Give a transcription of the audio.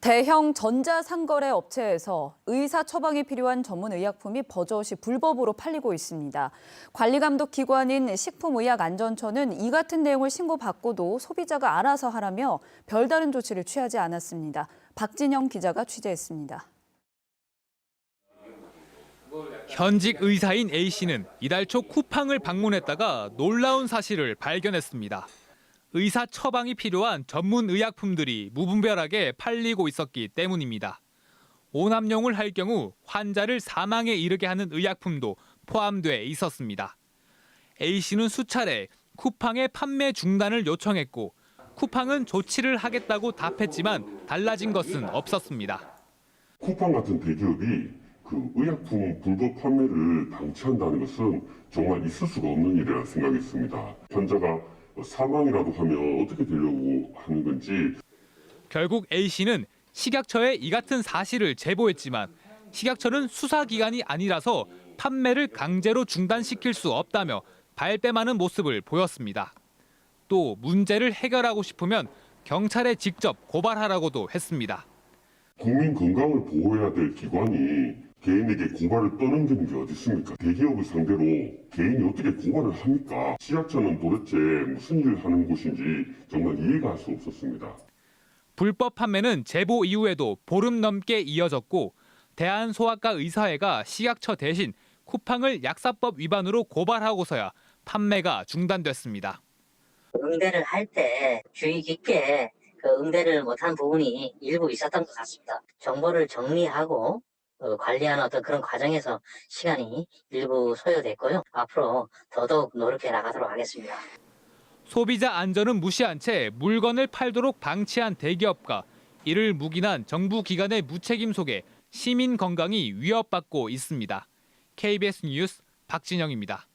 대형 전자상거래 업체에서 의사 처방이 필요한 전문 의약품이 버젓이 불법으로 팔리고 있습니다. 관리감독 기관인 식품의약안전처는 이 같은 내용을 신고받고도 소비자가 알아서 하라며 별다른 조치를 취하지 않았습니다. 박진영 기자가 취재했습니다. 현직 의사인 A씨는 이달 초 쿠팡을 방문했다가 놀라운 사실을 발견했습니다. 의사 처방이 필요한 전문 의약품들이 무분별하게 팔리고 있었기 때문입니다. 오남용을 할 경우 환자를 사망에 이르게 하는 의약품도 포함돼 있었습니다. A씨는 수차례 쿠팡에 판매 중단을 요청했고 쿠팡은 조치를 하겠다고 답했지만 달라진 것은 없었습니다. 쿠팡 같은 대기업이 그 의약품 불법 판매를 방치한다는 것은 정말 있을 수가 없는 일이라 생각했습니다. 환자가 사망이라도 하면 어떻게 되려고 하는 건지 결국 A씨는 식약처에 이 같은 사실을 제보했지만 식약처는 수사기관이 아니라서 판매를 강제로 중단시킬 수 없다며 발뺌하는 모습을 보였습니다. 또 문제를 해결하고 싶으면 경찰에 직접 고발하라고도 했습니다. 국민 건강을 보호해야 될 기관이 개인에게 고발을 떠넘기는 게 어디 있습니까? 대기업을 상대로 개인이 어떻게 고발을 합니까? 시약처는 도대체 무슨 일을 하는 곳인지 정말 이해가 할 수 없었습니다. 불법 판매는 제보 이후에도 보름 넘게 이어졌고 대한소아과 의사회가 식약처 대신 쿠팡을 약사법 위반으로 고발하고서야 판매가 중단됐습니다. 응대를 할 때 주의 깊게 그 응대를 못한 부분이 일부 있었던 것 같습니다. 정보를 정리하고 어, 관리하는 어떤 그런 과정에서 시간이 일부 소요됐고요. 앞으로 더더욱 노력해 나가도록 하겠습니다. 소비자 안전은 무시한 채 물건을 팔도록 방치한 대기업과 이를 묵인한 정부 기관의 무책임 속에 시민 건강이 위협받고 있습니다. KBS 뉴스 박진영입니다.